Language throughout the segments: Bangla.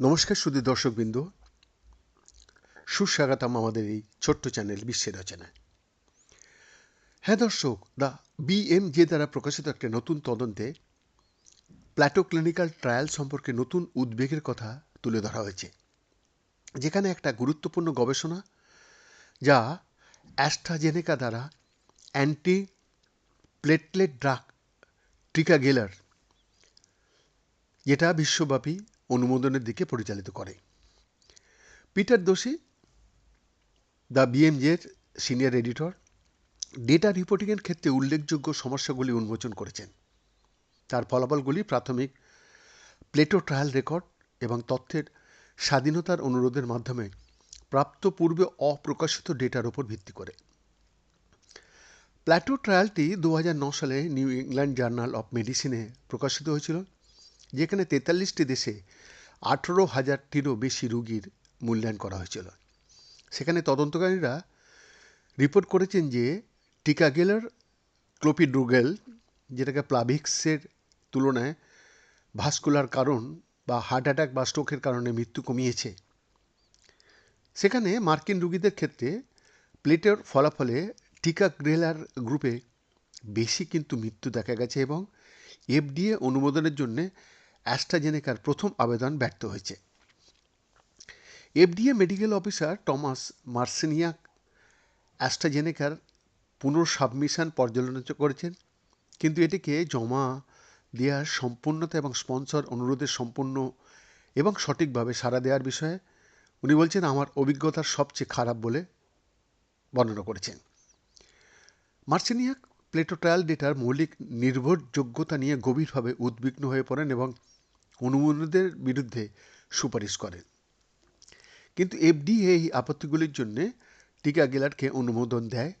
নমস্কার শুধু দর্শকবৃন্দ। সুস্বাগতম আমাদের এই ছোট্ট চ্যানেল বিশ্বের রচনায়। হ্যাঁ দর্শক, দ্য বিএমজে দ্বারা প্রকাশিত একটা নতুন তদন্তে প্ল্যাটো ক্লিনিক্যাল ট্রায়াল সম্পর্কে নতুন উদ্বেগের কথা তুলে ধরা হয়েছে, যেখানে একটা গুরুত্বপূর্ণ গবেষণা যা অ্যাস্ট্রাজেনেকা দ্বারা অ্যান্টি প্লেটলেট ড্রাগ টিকা গেলার যেটা বিশ্বব্যাপী অনুমোদনের দিকে পরিচালিত করে। পিটার দোষী, দ্য বিএমজের সিনিয়র এডিটর, ডেটা রিপোর্টিংয়ের ক্ষেত্রে উল্লেখযোগ্য সমস্যাগুলি উন্মোচন করেছেন। তার ফলাফলগুলি প্রাথমিক প্লেটো ট্রায়াল রেকর্ড এবং তথ্যের স্বাধীনতার অনুরোধের মাধ্যমে প্রাপ্ত পূর্বে অপ্রকাশিত ডেটার উপর ভিত্তি করে। প্ল্যাটো ট্রায়ালটি দু সালে নিউ ইংল্যান্ড জার্নাল অফ মেডিসিনে প্রকাশিত হয়েছিল, যেখানে তেতাল্লিশটি দেশে আঠেরো হাজারটিরও বেশি রুগীর মূল্যায়ন করা হয়েছিল। সেখানে তদন্তকারীরা রিপোর্ট করেছেন যে টিকা টিকাগেলার ক্লোপিড্রুগেল, যেটাকে প্লাভিক্সের তুলনায় ভাস্কুলার কারণ বা হার্ট অ্যাটাক বা স্ট্রোকের কারণে মৃত্যু কমিয়েছে। সেখানে মার্কিন রুগীদের ক্ষেত্রে প্লেটের ফলাফলে টিকা গ্রেলার গ্রুপে বেশি কিন্তু মৃত্যু দেখা গেছে এবং এফডিএ অনুমোদনের জন্যে অ্যাস্ট্রাজেনেকার প্রথম আবেদন ব্যর্থ হয়েছে। FDA medical officer Thomas Marciniak অ্যাস্ট্রাজেনেকার পুনঃসাবমিশন পর্যালোচনা করেছেন, কিন্তু এটিকে জমা দেওয়ার সম্পূর্ণতা এবং স্পন্সর অনুরোধের সম্পূর্ণ এবং সঠিকভাবে সাড়া দেওয়ার বিষয়ে উনি বলছেন, আমার অভিজ্ঞতার সবচেয়ে খারাপ বলে বর্ণনা করেছেন। মার্সেনিয়াক প্লেটো ট্রায়াল ডেটার মৌলিক নির্ভরযোগ্যতা নিয়ে গভীরভাবে উদ্বিগ্ন হয়ে পড়েন এবং অনুমোদনদের বিরুদ্ধে সুপারিশ করে। কিন্তু এফডিএ এই আপত্তিগুলির জন্য টিকা গেলারকে অনুমোদন দেয়,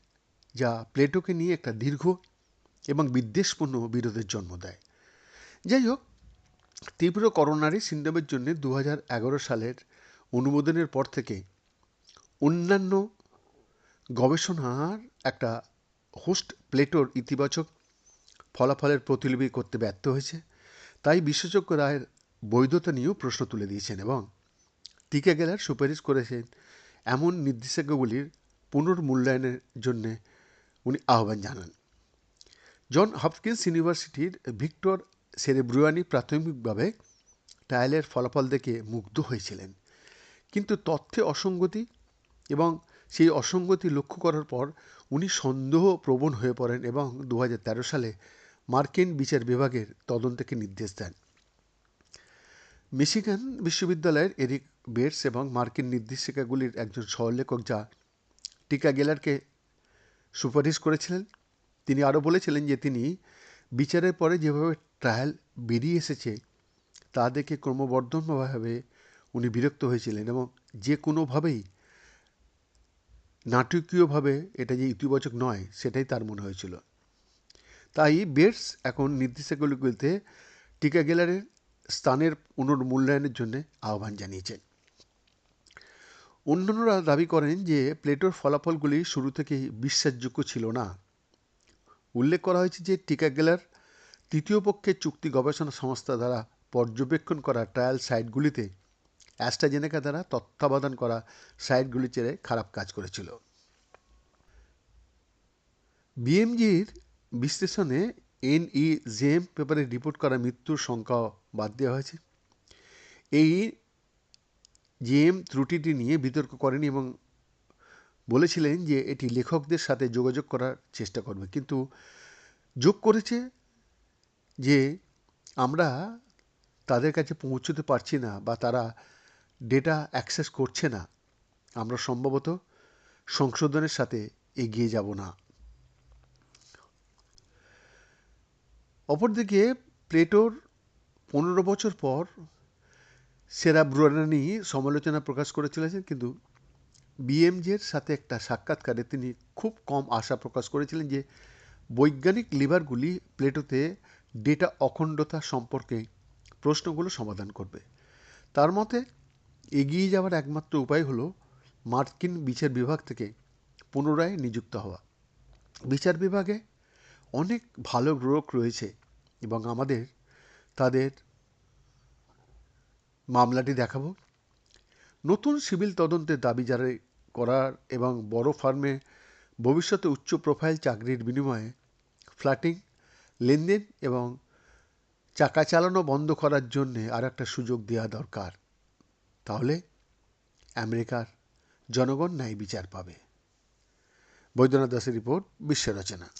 যা প্লেটোকে নিয়ে একটা দীর্ঘ এবং বিদ্বেষপূর্ণ বিরোধের জন্ম দেয়। যাই হোক, তীব্র করোনারি সিন্ড্রোমের জন্য দু হাজার এগারো সালের অনুমোদনের পর থেকে অন্যান্য গবেষণার একটা হোস্ট প্লেটোর ইতিবাচক ফলাফলের প্রতিলিপি করতে ব্যর্থ হয়েছে। তাই বিশেষজ্ঞ রায়ের বৈধতা নিয়েও প্রশ্ন তুলে দিয়েছেন এবং টিকে গেলার সুপারিশ করেছেন এমন নির্দেশাজ্ঞাগুলির পুনর্মূল্যায়নের জন্যে উনি আহ্বান জানান। জন হপকিন্স ইউনিভার্সিটির ভিক্টর সেরেব্রুয়ানি প্রাথমিকভাবে ট্রায়ালের ফলাফল দেখে মুগ্ধ হয়েছিলেন। কিন্তু তথ্যে অসঙ্গতি এবং সেই অসঙ্গতি লক্ষ্য করার পর উনি সন্দেহ প্রবণ হয়ে পড়েন এবং দু হাজার তেরো সালে মার্কিন বিচার বিভাগের তদন্তকে নির্দেশ দেন। মিশিগান বিশ্ববিদ্যালয়ের এরিক বেটস এবং মার্কিন নির্দেশিকাগুলির একজন সহলেখক যা টিকা গেলারকে সুপারিশ করেছিলেন, তিনি আরও বলেছিলেন যে তিনি বিচারের পরে যেভাবে ট্রায়াল বেরিয়ে এসেছে, তা দেখে ক্রমবর্ধনভাবে উনি বিরক্ত হয়েছিলেন এবং যে কোনোভাবেই নাটকীয়ভাবে এটা যে ইতিবাচক নয়, সেটাই তার মনে হয়েছিল। তাই বেটস এখন নির্দেশাগুলিগুলিতে টিকা গেলারের স্থানের পুনর্মূল্যায়নের জন্য আহ্বান জানিয়েছেন। অন্যান্যরা দাবি করেন যে প্লেটোর ফলাফলগুলি শুরু থেকেই বিশ্বাসযোগ্য ছিল না। উল্লেখ করা হয়েছে যে টিকা গেলার তৃতীয় পক্ষের চুক্তি গবেষণা সংস্থা দ্বারা পর্যবেক্ষণ করা ট্রায়াল সাইটগুলিতে অ্যাস্ট্রাজেনেকা দ্বারা তত্ত্বাবধান করা সাইটগুলি চেয়ে খারাপ কাজ করেছিল। বিএমজির বিশ্লেষণে এনই জেম পেপারে রিপোর্ট করা মৃত্যুর সংখ্যা বাদ দেওয়া হয়েছে। এই জেম ত্রুটিটি নিয়ে বিতর্ক করেনি এবং বলেছিলেন যে এটি লেখকদের সাথে যোগাযোগ করার চেষ্টা করবে। কিন্তু যোগ করেছে যে আমরা তাদের কাছে পৌঁছতে পারছি না বা তারা ডেটা অ্যাক্সেস করছে না। আমরা সম্ভবত সংশোধনের সাথে এগিয়ে যাব না। অপরদিকে প্লেটোর পনেরো বছর পর সেরা ব্রুয়ানি সমালোচনা প্রকাশ করেছিলেন, কিন্তু বিএমজের সাথে একটা সাক্ষাৎকারে তিনি খুব কম আশা প্রকাশ করেছিলেন যে বৈজ্ঞানিক লিভারগুলি প্লেটোতে ডেটা অখণ্ডতা সম্পর্কে প্রশ্নগুলো সমাধান করবে। তার মতে, এগিয়ে যাওয়ার একমাত্র উপায় হলো মার্কিন বিচার বিভাগ থেকে পুনরায় নিযুক্ত হওয়া। বিচার বিভাগে অনেক ভালো লোক রয়েছে এবং আমাদের তাদের মামলাটি দেখাবো। নতুন সিভিল তদন্তের দাবি জারি করার এবং বড় ফার্মে ভবিষ্যতে উচ্চ প্রোফাইল চাকরির বিনিময়ে ফ্ল্যাটিং, লেনদেন এবং চাকা চালানো বন্ধ করার জন্যে আর একটা সুযোগ দেওয়া দরকার। তাহলে আমেরিকার জনগণ ন্যায় বিচার পাবে। বৈদ্যনাথ দাসের রিপোর্ট বিশ্ব রচনা।